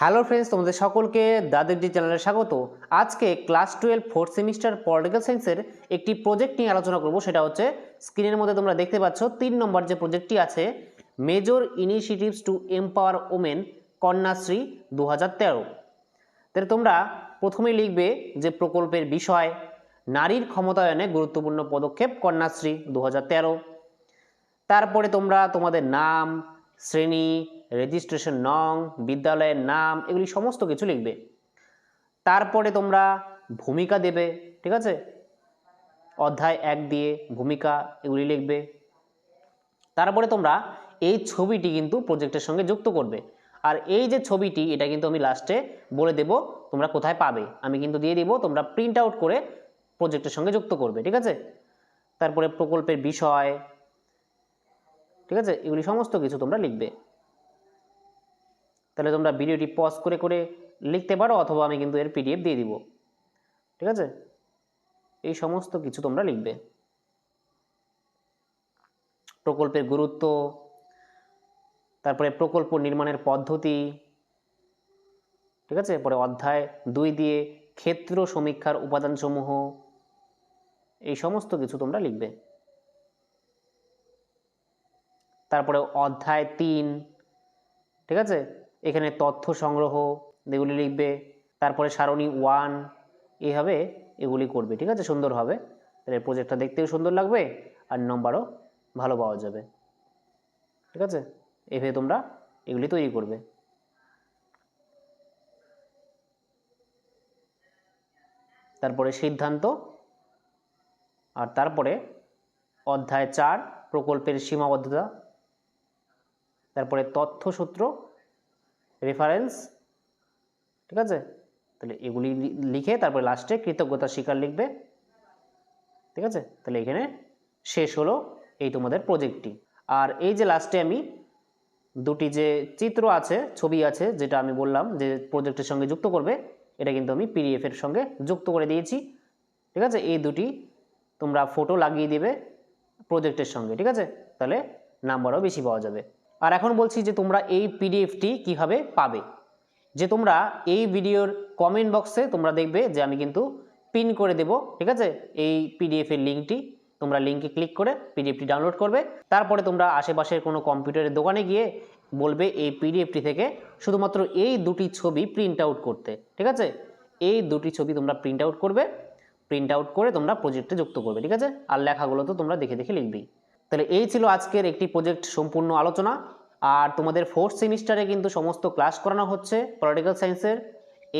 Hello friends, তোমাদের সকলকে দাদেরজি চ্যানেলে স্বাগত। আজকে class twelve fourth semester political সায়েন্সের একটি প্রজেক্ট নিয়ে আলোচনা করব, সেটা হচ্ছে স্ক্রিনের মধ্যে তোমরা দেখতে পাচ্ছ তিন নম্বর যে প্রজেক্টটি আছে, major initiatives to empower women, Kanyashree দু হাজার তেরো। তাহলে তোমরা প্রথমেই লিখবে যে প্রকল্পের বিষয়, নারীর ক্ষমতায়নে গুরুত্বপূর্ণ পদক্ষেপ, কন্যাশ্রী দু হাজার তেরো। তারপরে তোমরা তোমাদের নাম, শ্রেণি রেজিস্ট্রেশন নং, বিদ্যালয়ের নাম, এগুলি সমস্ত কিছু লিখবে। তারপরে তোমরা ভূমিকা দেবে, ঠিক আছে? অধ্যায় এক দিয়ে ভূমিকা এগুলি লিখবে। তারপরে তোমরা এই ছবিটি কিন্তু প্রজেক্টের সঙ্গে যুক্ত করবে। আর এই যে ছবিটি, এটা কিন্তু আমি লাস্টে বলে দেব, তোমরা কোথায় পাবে। আমি কিন্তু দিয়ে দিব, তোমরা প্রিন্ট আউট করে প্রজেক্টের সঙ্গে যুক্ত করবে, ঠিক আছে? তারপরে প্রকল্পের বিষয়, ঠিক আছে? এগুলি সমস্ত কিছু তোমরা লিখবে। তাহলে তোমরা ভিডিওটি পজ করে করে লিখতে পারো অথবা আমি কিন্তু এর পিডিএফ দিয়ে দিব। ঠিক আছে? এই সমস্ত কিছু তোমরা লিখবে। প্রকল্পের গুরুত্ব, তারপরে প্রকল্প নির্মাণের পদ্ধতি, ঠিক আছে? পরে অধ্যায় দুই দিয়ে ক্ষেত্র সমীক্ষার উপাদানসমূহ, এই সমস্ত কিছু তোমরা লিখবে। তারপরে অধ্যায় তিন, ঠিক আছে? এখানে তথ্য সংগ্রহ, এগুলি লিখবে, তারপরে সারণী ওয়ান এইভাবে এগুলি করবে, ঠিক আছে? সুন্দর হবে। তাহলে প্রজেক্টটা দেখতেও সুন্দর লাগবে আর নম্বরও ভালো পাওয়া যাবে, ঠিক আছে? এভাবে তোমরা এগুলি তৈরি করবে। তারপরে সিদ্ধান্ত আর তারপরে অধ্যায় চার, প্রকল্পের সীমাবদ্ধতা। তারপরে তথ্যসূত্র রেফারেন্স ঠিক আছে? তাহলে এগুলি লিখে তারপরে লাস্টে কৃতজ্ঞতা স্বীকার লিখবে, ঠিক আছে? তাহলে এখানে শেষ হলো এই তোমাদের প্রজেক্টটি আর এই যে লাস্টে আমি দুটি যে চিত্র আছে, ছবি আছে, যেটা আমি বললাম যে প্রজেক্টের সঙ্গে যুক্ত করবে, এটা কিন্তু আমি পিডিএফের সঙ্গে যুক্ত করে দিয়েছি, ঠিক আছে? এই দুটি তোমরা ফটো লাগিয়ে দেবে প্রজেক্টের সঙ্গে, ঠিক আছে? তাহলে নাম্বারও বেশি পাওয়া যাবে। আর এখন বলছি যে তোমরা এই পিডিএফটি কীভাবে পাবে? যে তোমরা এই ভিডিওর কমেন্ট বক্সে তোমরা দেখবে যে আমি কিন্তু পিন করে দেব, ঠিক আছে? এই পিডিএফ এর লিঙ্কটি তোমরা লিঙ্কে ক্লিক করে পিডিএফটি ডাউনলোড করবে। তারপরে তোমরা আশেপাশের কোনো কম্পিউটারের দোকানে গিয়ে বলবে এই পিডিএফটি থেকে শুধুমাত্র এই দুটি ছবি প্রিন্ট আউট করতে, ঠিক আছে? এই দুটি ছবি তোমরা প্রিন্ট আউট করবে। প্রিন্ট আউট করে তোমরা প্রজেক্টে যুক্ত করবে, ঠিক আছে? আর লেখাগুলো তো তোমরা দেখে দেখে লিখবেই। তাহলে এই ছিল আজকের একটি প্রজেক্ট সম্পূর্ণ আলোচনা। আর তোমাদের ফোর্থ সেমিস্টারে কিন্তু সমস্ত ক্লাস করানো হচ্ছে পলিটিক্যাল সায়েন্সের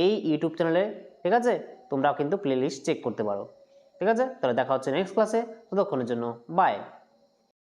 এই ইউটিউব চ্যানেলে ঠিক আছে? তোমরা কিন্তু প্লেলিস্ট চেক করতে পারো। ঠিক আছে? তাহলে দেখা হচ্ছে নেক্সট ক্লাসে ততক্ষণের জন্য বাই